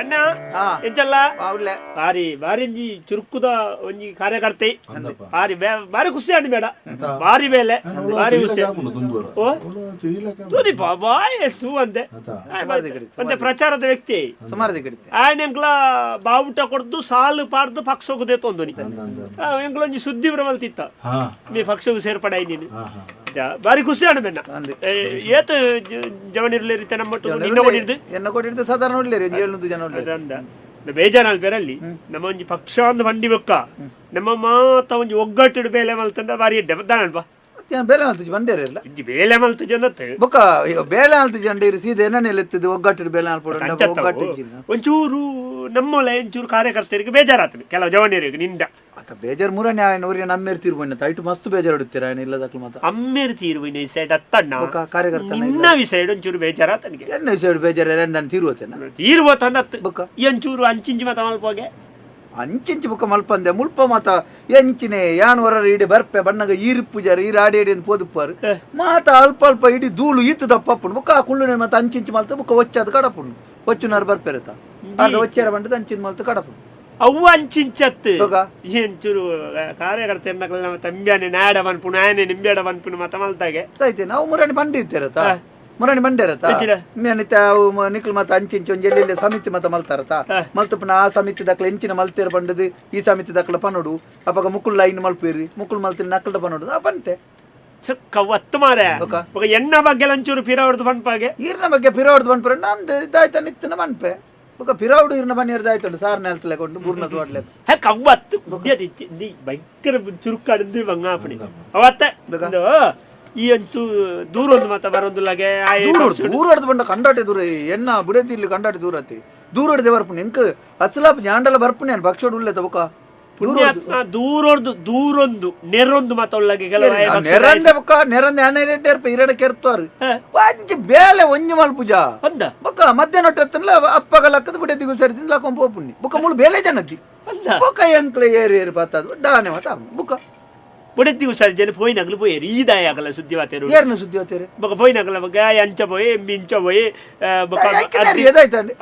ಅಣ್ಣ ಎಂಚಲ್ಲ ಇಲ್ಲ ಬಾರಿ ಬಾರಿ ಒಂಜಿ ಚುರುಕುದ ಒಂಜಿ ಕಾರ್ಯಕರ್ತೆ. ಬಾರಿ ಬಾರಿ ಖುಷಿ ಆಂಡ್ ಬೇಡ. ಬಾರಿ ಬೇಲೆ ಬಾರಿ ಖುಷಿ. ತುದಿಪ ಬಾಯ್ ಸೂ ಅಂದೆ. ಮತ್ತೆ ಪ್ರಚಾರದ ವ್ಯಕ್ತಿ. ಸುಮಾರು ಆಯ್ನ ಎಂಕ್ಲ ಬಾವುಟ ಕೊಡ್ದು ಸಾಲು ಪಾಡ್ದು ಪಕ್ಷಕ್ಕೆ ದೇತೊಂದು ನೀ ಎಂಕ್ಲ ಒಂಜಿ ಸುದ್ದಿ ಪ್ರಬಲ್ತಿತ್ತ ನೀ ಪಕ್ಷಕ್ಕೆ ಸೇರ್ಪಡೆ ಆಯ್ದೀನಿ. ಬಾರಿ ಖುಷಿ ಅಂದೆ. ಏತ್ ಜವನಿರ್ಲೇರಿತೆ ನಮ್ಮಟ್ಟು ನಿನ್ನ ಕೊಡಿದ್ದು ಎನ್ನ ಕೊಟ್ಟಿರ್ತ ಸಾಧಾರಣ ಒಂದು ಏಳ್ನೂರು ಜನ ನೋಡ್ಲೇರಿ. ಅದಂದ. ಬೇಜಾರ ಬೇರಲ್ಲಿ ನಮ್ಮ ಒಂಜಿ ಪಕ್ಷ ಒಂದು ಬಂಡಿ ಬೊಕ್ಕ ನಮ್ಮ ಮಾತ ಒಂಜಿ ಒಗ್ಗಟ್ಟು ಬೇಲೆ ಮಲ್ತಂದ ಬಾರಿ ಎಡ್ಡೆ. ಬದ್ದಾನಲ್ವಾ? ಏನ್ ಬೇಲೆ ಮಲ್ತುಜಿ ಬಂಡೇರಿ ಇಲ್ಲ ಇಜ್ಜಿ ಬೇಲೆ ಮಲ್ತುಜಿ ಅಂದತ್ತೆ. ಬೊಕ್ಕ ಅಯ್ಯೋ, ಬೇಲೆ ಆಲ್ತು ಜಂಡೀರಿ ಸೀದೆ ಏನೇ ಎತ್ತಿದ್ದು ಒಗ್ಗಟ್ಟು ಬೇಲೆ ಆಲ್ಪಡ ಒಗ್ಗಟ್ಟು. ಒಂಚೂರು ನಮ್ಮೊಲ ಒಂಚೂರು ಕಾರ್ಯಕರ್ತರಿಗೆ ಬೇಜಾರಾತದೆ ಕೆಲವು ಜವನಿಯರಿಗೆ ನಿಂದ. ಆತ ಬೇಜಾರ್ ಮೂರನೇ ಅವ್ರಿಗೆ ನಮ್ಮೇರ್ ತೀರ್ಬಣ್ಣ ಐಟು ಮಸ್ತ್ ಬೇಜಾರ್ ಆಯ್ನ ಏನು ಮಾತ್ರ. ಅಮ್ಮೇರ್ ಅಮ್ಮೇರು ಈ ಸೈಡ್ ಅತ್ತಣ್ಣ ಕಾರ್ಯಕರ್ತ ಕಾರ್ಯಕರ್ತನ ಈ ಸೈಡ್ ಒಂಚೂರು ಬೇಜಾರ ತನಗೆ ಎನ್ನ ಸೈಡ್ ಬೇಜಾರ ನಾನು ತೀರುವತ್ತೇನ? ತೀರುವ ತಂದತ್ ಬೊಕ್ಕ ಒಂಚೂರು ಅಂಚಿಂಚಿ ಮತ ಮಲ್ಪೋಗೆ ಅಂಚಿಂಚು ಬುಕ್ಕ ಮಲ್ಪಂದೆ ಮುಲ್ಪ ಮಾತ ಎಂಚಿನೆ ಯಾನ್ ವರ ಇಡಿ ಬರ್ಪೆ ಬಣ್ಣಗ ಈರು ಪೂಜಾರ ಈರ ಆಡಿ ಅಂತ ಪೋದುಪ್ಪಾರು. ಮಾತ ಅಲ್ಪ ಅಲ್ಪ ಇಡಿ ಧೂಳು ಈತು ದಪ್ಪಪ್ಪುಂಡು ಬುಕ್ಕ ಕುಳ್ಳುನೆ ಮತ್ತೆ ಅಂಚಿಂಚಿ ಮಲ್ತ ಬುಕ್ಕ ಒಚ್ಚದ ಕಡಪುಂಡು. ಒಚ್ಚುನಾರು ಬರ್ಪೆರತ. ಅದು ಒಚ್ಚಾರ ಬಂಡದ ಅಂಚಿನ ಮಲ್ತ ಕಡಪು ಅವು ಅಂಚಿಂಚತ್ತು. ಎಂಚೂರು ಕಾರ್ಯಕರ್ತ ಹೆಣ್ಮಕ್ಳು ನಮ್ಮ ತಂಬ್ಯಾನೆ ನಾಡ ಬನ್ಪುಣು ಆನೆ ನಿಂಬ್ಯಾಡ ಬನ್ಪುಣು ಮತ ಮಲ್ತಾಗೆ. ಆಯ್ತು ನಾವು ಮುರಾಣಿ ಬಂಡಿ ಇತ್ತೇರತ ಹ. ಮುರಾಣಿ ಬಂಡಿ ಇರತ್ತ ಹೆಚ್ಚಿನ? ಮೇನಿತ್ತ ಅವು ಮ- ನಿಕ್ಲು ಮತ ಅಂಚಿಂಚು ಒಂಜಿ ಎಲ್ಲೆಲ್ಲಿ ಸಮಿತಿ ಮತ ಮಲ್ತಾರತ ಹ. ಮಲ್ತಪ್ಪನ ಆ ಸಮಿತಿ ದಕ್ಲ ಎಂಚಿನ ಮಲ್ತೀರ ಬಂಡದು ಈ ಸಮಿತಿ ದಕ್ಲ ಪನೋಡು ಅವಾಗ ಮುಕ್ಕುಳು ಲೈನ್ ಮಲ್ಪೇರಿ ಮುಕ್ಕುಳು ಮಲ್ತಿನ ನಕ್ಕಲ್ದ ಪನೋಡು ಆ ಬಂತೆ ಚಕ್ಕ ಒತ್ತು ಮಾರೆ ಬೊಕ್ಕ? ಬೊಕ್ಕ ಎಣ್ಣ ಬಗ್ಗೆ ಒಂಚೂರು ಪಿರ ಹೊಡೆದು ಬನ್ಪಾಗೆ ಈರ್ನ ಬಗ್ಗೆ ಪಿರಾವಡ್ದು ಬಂದ್ಪುರ ನಂದು ಇದಾಯ್ತ ನಿತ್ತಿನ ಮನ್ಪೆ ಬೊಕ ಪಿರಾವಡು ಈರ್ನ ಬನ್ನಿರ್ದು ಆಯ್ತುಂಡು ಸಾರ್ ನೆಲ್ತಲೆ ಕೊಂಡು ಬೂರ್ನ ಸೋಡ್ಲೆ ಹೇ ಕವ್ವತ್ತು ಬುದ್ಧಿಯದಿ ದಿ ಭಯಂಕರ ಚುರುಕಾಡಿದ್ದು ಈ ಅಂತೂ ದೂರ ಒಂದು ಮತ ಬರೋದಿಲ್ಲಗೆ ದೂರ ಹೊಡೆದು ದೂರ ಹೊಡ್ದು ಬಂಡ ಕಂಡಾಟೆ ದೂರ ಎನ್ನ ಬುಡತಿ ಇಲ್ಲಿ ಕಂಡಾಟೆ ದೂರ ಅತಿ ದೂರ ಹೊಡೆದೆ ಬರ್ಪುಣಿ ಎಂಕ್ ಅಸಲಾಪ್ ಜಾಂಡಲ ಬರ್ಪುಣಿ ಅನ್ ಭಕ್ಷ ಉಳ್ಳೆ ತಬಕ? ಪುಣ್ಯಾತ್ಮ ದೂರೊಂದು ದೂರೊಂದು ನೆರೊಂದು ಮಾತ ಪಕ್ಷ ನೆರಂದೆ ಬೊಕ್ಕ ನೆರಂದೆ ಹನ್ನೆರಡು ಇರ್ಪ ಇರಡ ಕೆರ್ತಾರು ಒಂಜಿ ಬೇಲೆ ಒಂಜಿ ಮಲ್ಪುಜ ಅಂದ? ಬೊಕ್ಕ ಮಧ್ಯಾಹ್ನ ಹೊಟ್ಟೆತ್ತಲ್ಲ ಅಪ್ಪಗ ಲಕ್ಕದ ಬಿಡತಿ ಗುಸರಿದಿಂದ ಲಕೊಂಡ್ ಪೋಪುಣ್ಣಿ. ಬೊಕ್ಕ ಮುಳು ಬೇಲೆ ಜನತಿ ಬೊಕ್ಕ ಎಂಕ್ಲೆ ಏರಿ ಏರಿ ಬತ್ತದು ದಾನೆ ಮಾತ ಬುಕ್ಕ ಬುಡತ್ತಿ ಉಸಾರ್ಜನ ಪೋಯಿನಗಲು ಪೋಯೇರು ಈದಾಯಾಗಲ ಸುದ್ದಿ ವಾತೇರು ಏರ್ನ ಸುದ್ದಿ ಬಕ ಬೊಕ ಪೋಯಿನಗಲ ಬಕ ಅಂಚ ಪೋಯಿ ಎಮ್ಮಿ ಇಂಚ ಪೋಯಿ ಬೊಕ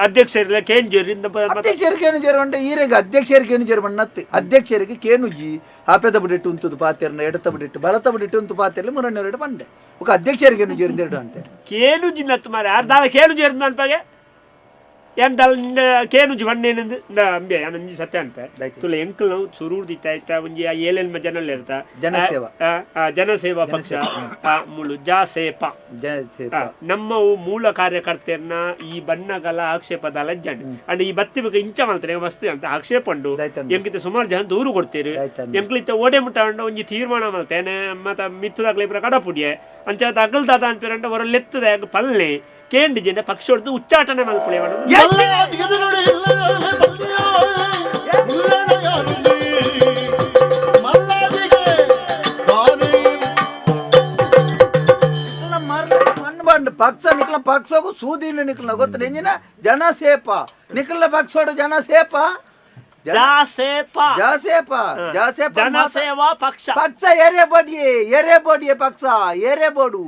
ಅಧ್ಯಕ್ಷರಿಲ್ಲ ಕೇಂಜೇರಿಂದ ಅಧ್ಯಕ್ಷರು ಕೇಣುಜೇರು ಅಂಡ ಈರೆಗ ಅಧ್ಯಕ್ಷರು ಕೇಣುಜೇರು ಮಣ್ಣತ್ತಿ. ಅಧ್ಯಕ್ಷರಿಗೆ ಕೇನುಜಿ ಆಪೆದ ಬುಡಿಟ್ಟು ಉಂತುದು ಪಾತೇರ್ನ ಎಡತ ಬುಡಿಟ್ಟು ಬಲತ ಬಿಡಿಟ್ಟು ಉಂತು ಪಾತೇರ್ಲಿ ಮೂರನ್ನೆರಡು ಬಂದೆ. ಬೊಕ ಅಧ್ಯಕ್ಷರಿಗೆ ಕೇಣುಜೇರಿಂದ ಎರಡು ಅಂತೆ. ಕೇನುಜಿ ನತ್ತು ಮಾರೆ ಅರ್ಧ ಕೇಳುಜೇರಿಂದ ಅನ್ಪಾಗೆ ದಲ್ನಿಂದ ಕೇನುಜಿ ಬಣ್ಣೇನಂದು ಅಂಬೆ ಅನಂಜಿ ಸತ್ಯ ಅಂತ. ತುಲ ಎಂಕಲ್ ಸುರೂರ್ ದಿತ್ತ ಆಯ್ತಾ ಒಂಜಿ ಆ ಏಳೆಲ್ಮ ಜನಲ್ ಇರ್ತ. ಜನಸೇವಾ. ಜನಸೇವಾ ಪಕ್ಷ. ಮುಳು ಜನ ಸೇಪ ಆ, ನಮ್ಮವು ಮೂಲ ಕಾರ್ಯಕರ್ತೆಯನ್ನ ಈ ಬಣ್ಣಗಳ ಆಕ್ಷೇಪದ ಲಜ್ಜಂಡ್. ಅಂಡ್ ಈ ಬತ್ತಿ ಬಗ್ಗೆ ಇಂಚ ಮಾಡ್ತಾರೆ ವಸ್ತು ಅಂತ ಆಕ್ಷೇಪ ಉಂಡು. ಎಂಕಿತ ಸುಮಾರು ಜನ ದೂರು ಕೊಡ್ತೀರಿ. ಎಂಕ್ಲಿತ ಓಡೆ ಮುಟ್ಟ ಒಂಜಿ ತೀರ್ಮಾನ ಮಾಡ್ತೇನೆ ಮತ್ತ ಮಿತ್ತದಾಗ್ಲಿ ಇಬ್ಬರ ಕಡಪುಡಿಯೆ. ಅಂಚಾತ ಅಗಲ್ದಾದ ಅನ್ಪಿರಂಡ ಹೊರ ಲೆತ್ತದ ಪಲ್ಲೆ. ಕೇಂಡಿ ಜನ ಪಕ್ಷ ಹೊಡೆದು ಉಚ್ಚಾಟನೆ ಮಣ್ಣು ಬಂಡು ಪಕ್ಷ ನಿಕ್ಲ ಪಕ್ಷಗೂ ಸೂದಿನ ನಿಕ್ಲ ಗೊತ್ತಿಲ್ಲ ಎಂಜಿನ ಜನ ಸೇಪ. ನಿಕ್ಲ ಪಕ್ಷೋಡು ಜನ ಸೇಪ. ಜಾಸೇಪ ಜಾಸೇಪ ಜಾಸೇಪ ಜನಸೇವಾ ಪಕ್ಷ. ಪಕ್ಷ ಎರೆ ಬಡಿಯೆ ಎರೆ ಬಡಿಯೆ ಪಕ್ಷ ಎರೆ ಬೋಡು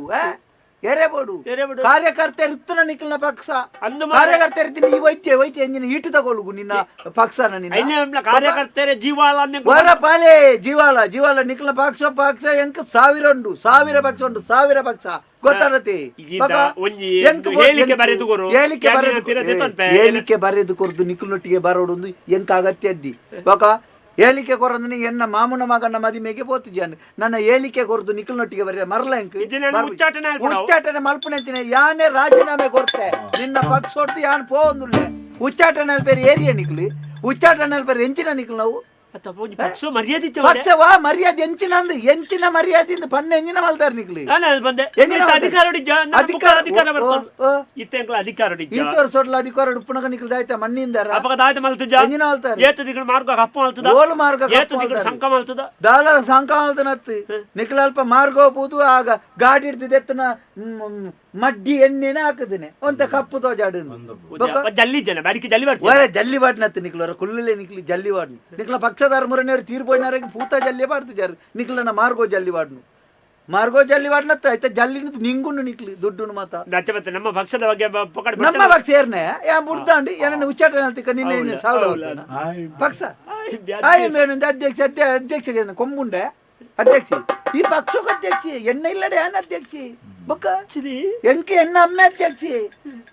ಎರೆ ಬೋಡು ಎರೆಬೋಡು. ಕಾರ್ಯಕರ್ತೆ ನಿಖಿಲ್ನ ನಿಕ್ಲ ಪಕ್ಷ. ಅಂದು ಮಾರೆ- ಕಾರ್ಯಕರ್ತೆ ಇರ್ತೀನಿ ಈ ವೈದ್ಯ ವೈದ್ಯ ಎಂಜಿನ ಈಟು ತಗೊಳ್ಳುಗು ನಿನ್ನ ಪಕ್ಷನ ನಿನ್ನ. ಐನೇ ಕಾರ್ಯಕರ್ತೆರೆ ಜೀವಾಳ ವರ ಪಾಲೆ ಜೀವಾಲ ಜೀವಾಲ ನಿಖಿಲ್ನ ಪಕ್ಷ ಪಕ್ಷ ಎಂಕ ಸಾವಿರ ಉಂಡು ಸಾವಿರ ಪಕ್ಷ ಉಂಡು ಸಾವಿರ ಪಕ್ಷ. ಗೊತ್ತಾರತಿ ಈಗಿಂದ ಒಂಜಿ ಒಂದು ಹೇಳಿಕೆ ಬರೆದು ಕೊರು. ಹೇಳಿಕೆ ಬರೆದು ತನ್ಪೆ? ಹೇಳಿಕೆ ಬರೆದು ಕೊರ್ದು ನಿಕ್ಲೊಟ್ಟಿಗೆ ಬರೋಡೊಂದು ಎಂಕ ಅಗತ್ಯ ಅದ್ದಿ. ಬಕ ಹೇಳಿಕೆ ನೀ ಎನ್ನ ಮಾಮನ ಮಗನ ಮದಿಮೆಗೆ ಪೋತು ಜನ ನನ್ನ ಹೇಳಿಕೆ ಕೊರದು ನಿಕ್ಲೊಟ್ಟಿಗೆ ಬರೀ ಮರಲ ಎಂಕ್ ಇಜ್ಜಿನ ಉಚ್ಚಾಟನೆ ಮಲ್ಪನೆ ಯಾನೇ ರಾಜೀನಾಮೆ ಕೊಡ್ತೆ ನಿನ್ನ ಪಕ್ಷ ಹೊಡ್ತು ಯಾನ್ ಪೋಂದುಲ್ಲೆ ಉಚ್ಚಾಟನೆ ಬೇರೆ ಏರಿಯ ನಿಕ್ಲಿ. ಉಚ್ಚಾಟನೆ ಬೇರೆ ಎಂಚಿನ ನಿಕ್ಲು ನಾವು. ಅಥವಾ ಒಂಜಿ ಪಕ್ಷ ಮರ್ಯಾದೆ ಇಚ್ಚ ಪಕ್ಷವಾ ಮರ್ಯಾದೆ ಎಂಚಿನ ಅಂದ್ ಎಂಚಿನ ಮರ್ಯಾದೆಯಿಂದ ಪಣ್ಣ ಎಂಜಿನ ಮಲ್ದಾರ್ ನಿಕ್ಲಿ ನಾನು ಬಂದೆ. ಅಧಿಕಾರ ಅಧಿಕಾರ- ಅಧಿಕಾರ ಬರ್ತದೆ ಸೊಡ್ಲ ನಿಕ್ಲು ಮಣ್ಣಿಂದ ದಾಯ್ತ ಮಲ್ತುಜ ಎಂಜಿನ ಮಲ್ತಾರ ಏತು ದಿಗಣ ಮಾರ್ಗ ಕಪ್ಪು ಮಲ್ತದ? ಓಲು ಮಾರ್ಗ ಏತು. ಸಂಕ ಮಲ್ತದ? ದಾಳ ಸಂಕಾಲದನತ್ತು ನಿಕ್ಲ ಅಲ್ಪ ಮಾರ್ಗ ಹೋಗ್ಬೋದು ಆಗ ಗಾಡಿ ಹಿಡ್ದಿದ್ದು ಎತ್ತನ ಮ್, ಮಡ್ಡಿ ಎಣ್ಣೆನ ಹಾಕದಿನೆ ಒಂತ ಕಪ್ಪು ತೋಜಾಡು ಅಪ್ಪ ಜಲ್ಲಿ ಜನ ಬಾಡಿಕೆ ಜಲ್ಲಿ ಬರ್ತದೆ ವರ ಜಲ್ಲಿ ಬಾಟ್ನತ್ತು ನಿಕ್ಲು ವರ ಕುಲ್ಲಲೆ ನಿಕ್ಲಿ ಜಲ್ಲಿ ಬಾಡ್ನು ನಿಕ್ಲ ಪಕ್ಷದಾರ ಮುರನೇರು ತೀರ್ಪೋಯ್ನಾರಿಗೆ ಪೂತ ಜಲ್ಲಿ ಬಾಡ್ತು ಜಾರು ನಿಕ್ಲನ ಮಾರ್ಗೋ ಜಲ್ಲಿ ಬಾಡ್ನು ಮಾರ್ಗೋ ಜಲ್ಲಿ ವಾಡ್ನತ್ತ ಆಯ್ತಾ ಜಲ್ಲಿನ ನಿಂಗುನು ನಿಕ್ಲಿ ದುಡ್ಡು ಮಾತ ನಚ್ಚ ಮತ್ತೆ ನಮ್ಮ ಪಕ್ಷದ ಬಗ್ಗೆ ಬ- ಪಕಡ್ ನಮ್ಮ ಪಕ್ಷ ಏರ್ನೆ ಯಾ ಬುಡ್ದಾಂಡಿ ಏನನ್ನ ಉಚ್ಚಾಟ ಹೇಳ್ತಿಕ ನಿನ್ನೆ ಸಾವಿರ ಪಕ್ಷ ಆಯ್ ಮೇನೊಂದು ಅಧ್ಯಕ್ಷ ಅಧ್ಯ- ಅಧ್ಯಕ್ಷ ಕೊಂಬುಂಡೆ ಅಧ್ಯಕ್ಷ ಈ ಪಕ್ಷಕ್ಕೆ ಅಧ್ಯಕ್ಷ ಎಣ್ಣ ಇಲ್ಲಡೆ ಏನ್ ಅಧ್ಯಕ್ಷ? ಬುಕ್ಕ? ಎಂಕ ಎಣ್ಣ ಅಮ್ಮೆ ಅಧ್ಯಕ್ಷ.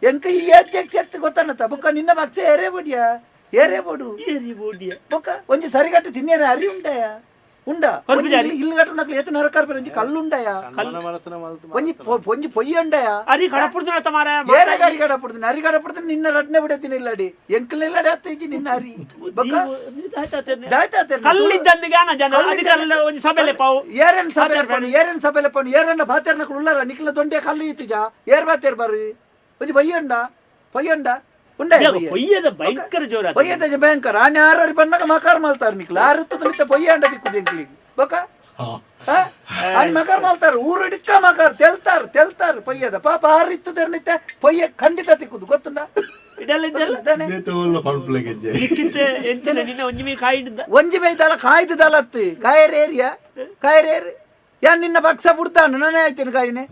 ಎಂಕ ಈ ಅಧ್ಯಕ್ಷ ಅಂತ ಗೊತ್ತಾನತ್ತ ಬುಕ್ಕ ನಿನ್ನ ಪಕ್ಷ ಏರೇ ಬೋಡಿಯಾ? ಏರೇ ಬೋಡು? ಬುಕ್ಕ ಒಂಜಿ ಸರಿಗಟ್ಟು ತಿನ್ನೇರ ಅರಿ ಉಂಡಯ ಉಂಡ. ಹೊರ್ಬಿಡಿ ಅರಿ. ಇಲ್ಲಿ ಪೇರ ಒಂಜಿ ಕಲ್ಲು ಉಂಡಯ ಒಂಜಿ ಪೊ- ಒಂಜಿ ಪೊಯ್ಯ ಉಂಡಯ ಅರಿ. ಕಡಪುಡ್ದು ಮಾರ ಏರೆ ಏರನ್ ಏರನ್ ಏರನ್ನ ಉಳ್ಳಾರ ಕಲ್ಲು ಇತ್ತಿಜ. ಬಾತೇರ್ ಬರ್ರಿ ಒಂಜಿ ಬಯ್ಯಂಡ ಪಯ್ಯಂಡ. ಉಂಡೆ ಪೊಯ್ಯದ ಭಯಂಕರ ಜೋರ ಪಯ್ಯದ ಭಯಂಕರ. ಆನೆ ಆರು ಬಂದಾಗ ಮಕಾರ ಮಾಲ್ತಾರ ನಿಖಿಲ ಆರು ಎಂಕ್ಲಿಗೆ ಬೊಕ್ಕ ಆನೆ ಮಕಾರ ಮಾಲ್ತಾರ ಊರು ಹಿಡಿಕ ಮಕಾರ ತೆಲ್ತಾರ ತೆಲ್ತಾರ ಪೊಯ್ಯದ ಪಾಪ ಆರು ಇತ್ತು ನಿತ್ತ ಪೊಯ್ಯ ಖಂಡಿತ ತಿಕ್ಕುದು. ಗೊತ್ತುಂಡ? ಒಂಜಿ ಮೀ ಕಾಯಿಡಿದ್ದ ಒಂಜಿ ಬೈದಲ ಕಾಯರ್ ದಲತ್ತು ಕಾಯರೇರಿಯ ಕಾಯರೇರಿ ಯಾನ್ ನಿನ್ನ ಪಕ್ಷ ಬಿಡ್ತಾನು ನಾನೇ ಆಯ್ತೇನೆ ಕಾಯಿನೆ?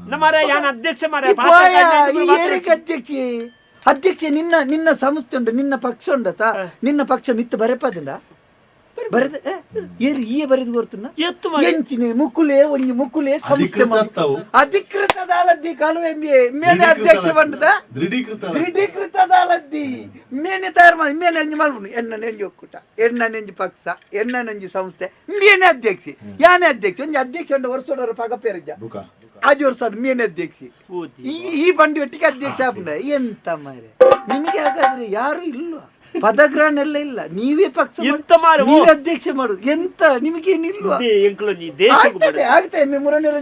ಅಧ್ಯಕ್ಷ ಏರಿಕೆ ಅಧ್ಯಕ್ಷ? ಅಧ್ಯಕ್ಷ ನಿನ್ನ ನಿನ್ನ ಸಂಸ್ಥೆ ಉಂಟು ನಿನ್ನ ಪಕ್ಷ ಉಂಟತ್ತ ನಿನ್ನ ಪಕ್ಷ ಮಿತ್ತು ಬರೆಪದಿಂದ ಬರೆದ ಏರಿ ಈ ಬರೆದು ಗೊತ್ತುನ ಎತ್ತು ಎಂಚಿನ ಮುಕ್ಕುಲೆ ಒಂಜಿ ಮುಕ್ಕುಲೆ ಸಂಸ್ಥೆ ಅಧಿಕೃತ ಮಾಡು. ಅತ್ತವು. ಅಧಿಕೃತ ದಾಲದ್ದಿ ಕಾಲು ಮೇನೆ ಅಧ್ಯಕ್ಷ ಬಂಡದ ದೃಢೀಕೃತ ದಾಲದ್ದಿ. ಮೇನೆ ತಯಾರು ಮಾಡಿ ಮೇನೆ ಅಂಜಿ ಮಾಡ್ಬಿಡು ಎಣ್ಣ ನೆಂಜಿ ಒಕ್ಕೂಟ ಎಣ್ಣ ನೆಂಜಿ ಪಕ್ಷ ಎಣ್ಣ ನೆಂಜಿ ಸಂಸ್ಥೆ. ಮೇನೆ ಅಧ್ಯಕ್ಷ. ಯಾನ ಅಧ್ಯಕ್ಷ? ಒಂಜಿ ಅಧ್ಯಕ್ಷ ಉಂಡು ವರ್ಷೋಡರ ಪಗ ಪೇರಜ್ಜ ಆಜು ವರ್ಷ ಮೇನೆ ಅಧ್ಯಕ್ಷ. ಈ ಈ ಬಂಡಿ ಒಟ್ಟಿಗೆ ಅಧ್ಯಕ್ಷ ಆಪುಂಡ ಎಂತ ಮಾರೆ ನಿಮಗೆ ಹಾಗಾದ್ರೆ ಯಾರು ಇಲ್ಲ. ಪದಗ್ರಹಣೆಲ್ಲ ಇಲ್ಲ. ನೀವೇ ಪಕ್ಷ ಮಾಡಿ- ಎಂತ? ನೀವೇ ಅಧ್ಯಕ್ಷ ಮಾಡುದು. ಎಂತ? ನಿಮಗೇನಿಲ್ವಾ ಇದೇ ನೀ ದೇಶಕ್ಕೆ ಆಗ್ತದೆ ಆಗ್ತದೆ.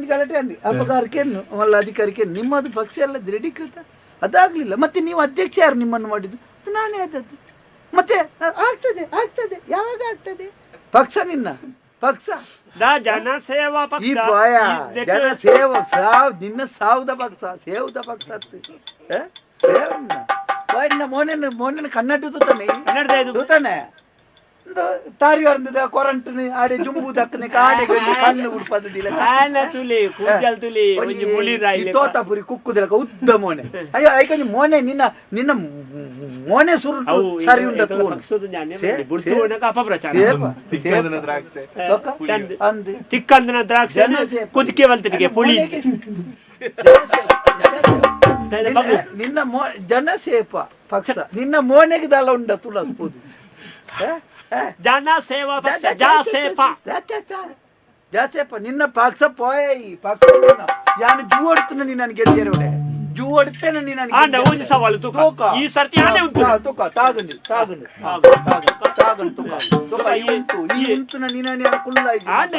ಗಲಾಟೆ ಅನ್ನಿ ಅಪಕಾರಕ್ಕೇನು ಅಲ್ಲ ಅಧಿಕಾರಕ್ಕೆ ನಿಮ್ಮದು ಪಕ್ಷ ಎಲ್ಲ ದೃಢೀಕೃತ? ಅದಾಗ್ಲಿಲ್ಲ. ಮತ್ತೆ ನೀವು ಅಧ್ಯಕ್ಷ ಯಾರು ನಿಮ್ಮನ್ನು ಮಾಡಿದ್ದು? ಅದು ನಾನೇ ಆದದ್ದು. ಮತ್ತೆ ಅ- ಆಗ್ತದೆ ಆಗ್ತದೆ. ಯಾವಾಗ ಆಗ್ತದೆ? ಪಕ್ಷ ನಿನ್ನ. ಪಕ್ಷ. ದಾ ಜನ ಸೇವಾ ಪಕ್ಷ. ಈ ಪಾಯ ಇದಕ್ಕೆ ಜನ ಸೇವ ಸಾವ್ ನಿನ್ನ ಸಾವುದ ಪಕ್ಷ ಸೇವದ ಪಕ್ಷ ಅತ್ತು. ಏ? ಸೇವನ್ನ. ಪಾಯ ನಿನ್ನ ಮೋನೆನ ಮೋನೆನ ಕನ್ನಡ ತೂತಾನೆ ಕನ್ನಡದ ಇದು ತೂತಾನೆ ಒಂದು ತಾರಿ ವರ್ಣದ ಕೊರಂಟನೆ ಆಡೆ ಜುಂಬು ದಕ್ಕನೆ ಕಾಡೆ ಕಣ್ಣು ಉಡ್ಪದಿಲ್ಲ ಆನ ತುಲಿ ಕೂಜಲ್ ತುಲಿ ಒಂಜಿ ಮುಳಿ ರಾಯಿಲೆ ತೋತಾಪುರಿ ಕುಕ್ಕುದಿಲ್ಲ ಉದ್ದ ಮೋನೆ ಅಯ್ಯೋ ಐಕಂಜಿ ಮೋನೆ ನಿನ್ನ ನಿನ್ನ ಮೋನೆ ಸುರು ಅವು ಸರಿ ಉಂಡ ತೂನು ಪಕ್ಷದ ಜ್ಞಾನ ಸೇ- ಬುಡ್ತು ಸೇ- ಒಣಕ ಅಪಪ್ರಚಾರ ಸೇಪ ತಿಕ್ಕಂದನ ದ್ರಾಕ್ಷೆ ಲೋಕ ತಂದು. ಅಂದು ತಿಕ್ಕಂದನ ದ್ರಾಕ್ಷಿ ಜನ ಸೇಪ. ಕುದಿಕೆ ಬಲ್ತನಿಗೆ ಪುಳಿ ನಿನ್ನ- ಮೋ ಜನ ಸೇಪ ಪಕ್ಷ. ನಿನ್ನ ಮೋನೆಗೆ ದಲ ಉಂಡ ಪೂದು ಜನ ಸೇವಾ ಪಕ್ಷ ಜಾ ಸೇಪ ಜಾಸೇಪ ನಿನ್ನ ಪಕ್ಷ ಪೋಯ್ ಪಕ್ಷ ನಿನ್ನ. ಯಾನು ಜೂ ಹೊಡ್ತನ ನೀನು ನನಗೆ ಗೆದ್ದಿರೋಡೆ ಜೂ ಹೊಡ್ತೇನೆ ನೀ ನನಗೆ. ಆಂಡ ಒಂಜಿ ಸವಾಲು ತೂಕ. ಈ ಸರ್ತಿ ಆನೆ ಉಂಟು. ತಾ- ತೂಕ. ತಾಗಂಡಿ ತಾಗಂಡಿ. ತಾಗಂಡಿ ತೂಕ. ತೂಕ ಈ ಉಂಟುನ ನೀನ ನೀನು ಕುಲ್ಲ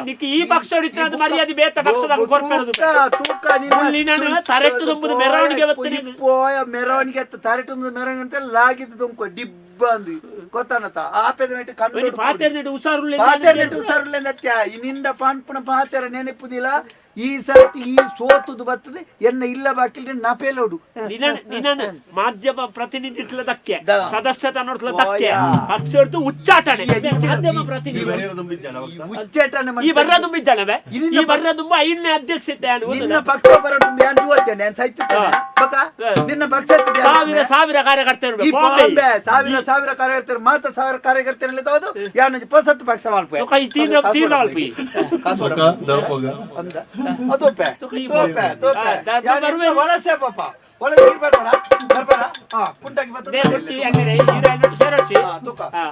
ನಿಕ್ಕಿ ಈ ಪಕ್ಷ ಹೊಡಿತ ಮರ್ಯಾದೆ ಬೇತ ಪಕ್ಷದ ಕೊರ್ಪೆರದು ತೂಕ ತೂಕ ನಿನ್ನ ಮುಳ್ಳಿನನು ತರೆಟ್ಟು ತುಂಬುದು ಮೆರವಣಿಗೆ ಬತ್ತು ನೀನು. ಪೋಯ ಮೆರವಣಿಗೆ ಎತ್ತ ತರೆಟ್ಟು ತುಂಬುದು ಮೆರವಣಿಗೆ ಅಂತ ಲಾಗಿದ್ದು ದುಂಕೊ ಡಿಬ್ಬ ಅಂದಿ. ಗೊತ್ತಾನತ ಆಪೆದ ಮೇಟು ಕಣ್ಣು ಪಾತೆರ್ ನೆಟ್ಟು ಉಸಾರುಳ್ಳಿ ಪಾತೆರ ನೆಟ್ಟು ಸರ್ಲೆ ನತ್ಯ ಇನ್ನಿಂದ ಪಾನ್ಪುಣ ಪಾತೆರ ನೆನಪುದಿಲ್ಲ. ಈ ಸರ್ತಿ ಈ ಸೋತುದು ಬರ್ತದೆ ಎನ್ನ ಇಲ್ಲ ಬಾಕಿಲ್ ನಪೇಲೋಡು ನಿನ್ನ ಮಾಧ್ಯಮ ಪ್ರತಿನಿಧಿತ್ವದಕ್ಕೆ ದ. ಸದಸ್ಯತ ನೋಡ್ಲದಕ್ಕೆ ಓಯ. ಪಕ್ಷ ಹೊಡ್ತು ಉಚ್ಚಾಟನೆ. ಮಾಧ್ಯಮ ಪ್ರತಿನಿಧಿ. ಉಚ್ಚೇಟನೆ ಈ ಬರ್ರ ತುಂಬಿದ್ದಾನವೆ? ಈ ಬರ್ರ ತುಂಬ ಐದನೇ ಅಧ್ಯಕ್ಷತೆ ಅನ್ನು ನಿನ್ನ? ಪಕ್ಷ ಬರೋದು ನಾನು ಜುವತ್ತೇನೆ ನಾನು ಸೈತೇನೆ ಹಾ. ನಿನ್ನ ಪಕ್ಷ ಸಾವಿರ ಸಾವಿರ ಕಾರ್ಯಕರ್ತರು. ಬಾಂಬೆ. ಸಾವಿರ ಸಾವಿರ ಕಾರ್ಯಕರ್ತರು ಮಾತ್ರ ಸಾವಿರ ಕಾರ್ಯಕರ್ತರಲ್ಲಿ ತೋದು ಯಾನು ಪಸತ್ತು ಪಕ್ಷ ಈ ತೀರ್ನ ಬುಕ ಅಂದ ಈ ತೋಪೆ ತೋಪೆ ಆ, ಧರ್ಮ ಯಾನು ಬರುವೆ. ವಲಸೆ ಪಾಪ ಒಳಗೆ ನೀರು ಬರ್ತಾರ ಬರ್ಬಾರ ಹಾ ಕುಂಟಾಗಿ ಬರ್ತದೆ ಹಾ, ತುಕ. ಆ.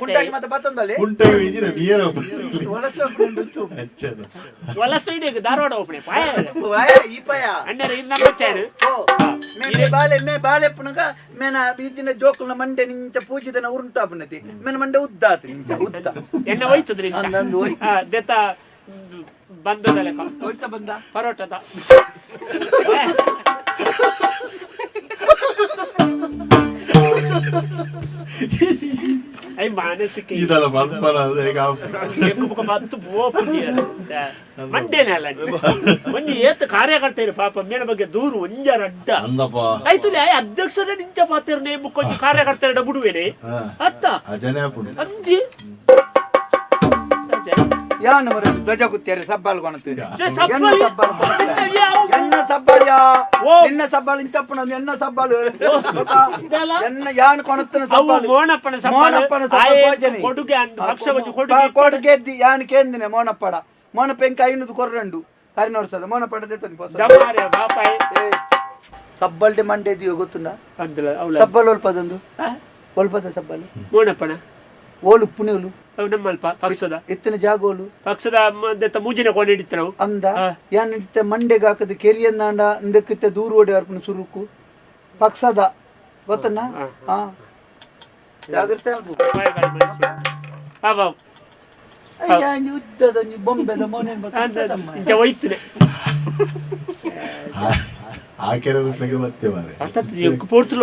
ಕುಂಟಾಗಿ ಮತ್ತೆ ಬತ್ತೊಂದಲ್ಲಿ ಉಂಟೆ ಇದ್ರೆ ವಿಯರ ವಲಸೆ ಹೋಗ್ಕೊಂಡು ಉಂಟು. ಹೆಚ್ಚದ ವಲಸೆ ಇದೆ ಧಾರವಾಡ ಒಬ್ಬನೇ ಪಾಯ ವಾಯ, ಈ ಪಯ. ಅಣ್ಣರ ಇನ್ನ ಬಚ್ಚಾನು ಓ ಮೇ ಬಾಲೆ ಮೇ ಬಾಲೆ ಪುನಗ ಮೇನ ಬೀದಿನ ಜೋಕುಲ್ನ ಮಂಡೆ ನಿಂಚ ಪೂಜಿದನ ಉರುಂಟು ಅಪನತಿ ಮೇನ ಮಂಡೆ ಉದ್ದ ಆತು ನಿಂಚ ಉದ್ದ. ಎನ್ನ ಹೋಯ್ತದ್ರಿ. ಅಂದಂದು ಹೋಯ್ತು. ಆ, ದೆತ್ತ ಬಂದದ ಲೆಕ್ಕ ಬಂದ ಪರೋಟದ ಮಾನಸಿಕ ಅಲ್ಲ ಒಂಜಿ ಏತ್ ಕಾರ್ಯಕರ್ತರು ಪಾಪ ಮೇನ ಬಗ್ಗೆ ದೂರು ಒಂಜರ ಅಡ್ಡ ಆಯ್ತು ಅಧ್ಯಕ್ಷರೇ ನಿಂಚ ಮಾತಿರ ನೇಮಕ್ಕೊಂಜಿ ಕಾರ್ಯಕರ್ತರ ಬುಡುವೆನೆ ಅತ್ತ ಅಂಜಿ ಯಾನು ಮರ ಧ್ವಜ ಕೂತ್ಯಾರೆ ಸಬ್ಬಾಲ್ ಕೊಣತೀರಿ ಎನ್ನ ಸಬ್ಬಾಲ್ ಎನ್ನ ಸಬ್ಬಾಳ್ಯಾ ನಿನ್ನ ಸಬ್ಬಾಲ್ ಇಂತಪ್ಪನ ಎನ್ನ ಸಬ್ಬಾಲ್ ಎನ್ನ ಯಾನು ಕೊಣತನ ಸಬ್ಬಾಲ್ ಮೋನಪ್ಪನ ಮೋನಪ್ಪನ ಸಬ್ಬಾಲ್ ಕೊಡುಗೆ ಕೊಡುಗೆ ಎದ್ದಿ ಯಾನು ಕೇಂದಿನ ಮೋನಪ್ಪಡ ಮೋನ ಪೆಂಕ ಐನೂದು ಕೊರ್ರಂಡು ಹರಿನೋರು ಸದ ಮೋನ ಪಡೆದೇ ತನಿ ಪೋಸ ಸಬ್ಬಲ್ ಡಿಮಾಂಡ್ ಇದೆಯೋ ಗೊತ್ತುಂಡ ಸಬ್ಬಲ್ ಒಲ್ಪದೊಂದು ಒಲ್ಪದ ಸಬ್ಬಲ್ ಮೋನಪ್ಪನ ಓಲು ಪುಣಿಯಲು ಅವು ನಮ್ಮಲ್ಪ ಪಕ್ಷದ. ಎತ್ತಿನ ಜಾಗೋಲು. ಪಕ್ಷದ ಮದ್ದೆತ್ತ ಮೂಜಿನ ಕೊಂಡು ಹಿಡಿತ ನಾವು ಅಂದ. ಯಾನ್ ಇಡ್ತೆ ಮಂಡೆಗೆ ಹಾಕದ ಕೆರಿಯನ್ನಾಂಡ ಇಂದಕ್ಕಿತ್ತೆ ದೂರ ಓಡಿ ಅರ್ಪಣ ಸುರುಕು. ಪಕ್ಷದ. ಗೊತ್ತನ್ನ? ಹಾ. ಜಾಗ್ರತೆ ಆಗು ಬಾಯಗಾಲ ಮನುಷ್ಯ. ಅವ ಅಯ್ಯ ಯುದ್ಧದ ನೀ ಬೊಂಬೆದ ಮೋನೆ ಇಂಚ ಒಯ್ತನೆ ರೂಟ್ಲಿಗೆ ಮತ್ತೆ ಮಾರೆ ಅರ್ಥಾತ್ ಪೂರ್ತಿ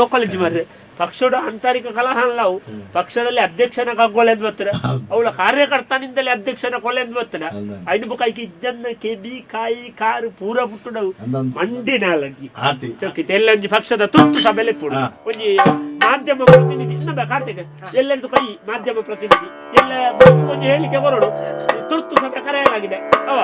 ಮಾರ್ರೆ. ಪಕ್ಷದ ಆಂತರಿಕ ಕಲಹ ಅಲ್ಲವು ಪಕ್ಷದಲ್ಲಿ ಅಧ್ಯಕ್ಷನ ಕಗ್ಗೊಲೆ ಅಂತ ಬರ್ತಾರೆ ಅವಳ ಕಾರ್ಯಕರ್ತನಿಂದಲೇ ಅಧ್ಯಕ್ಷನ ಕೊಲೆ ಅಂತ ಬರ್ತಾರೆ ಐದು ಬುಕ್ ಐಕಿ ಇದ್ದನ್ನ ಕೆಬಿ ಕಾಯಿ ಕಾರು ಪೂರ ಪುಟ್ಟುಡವು ಮಂಡಿ ಮಂಡಿನ ಅಲ್ಲಂಜಿ ಆತಿ ಚೊಕ್ಕಿತೆ ಎಲ್ಲ ಒಂಜಿ ಪಕ್ಷದ ತುರ್ತು ಸಭೆಲೆ ಪೂಡ ಒಂಜಿ ಮಾಧ್ಯಮ ಪ್ರತಿನಿಧಿ ಕಾರ್ತಿಕ ಎಲ್ಲೆಂದು ಕೈ ಮಾಧ್ಯಮ ಪ್ರತಿನಿಧಿ. ಎಲ್ಲ ಒಂಜಿ ಹೇಳಿಕೆ ಬರೋಡು ತುರ್ತು ಸಭೆ ಕರೆಯಲಾಗಿದೆ. ಅವ.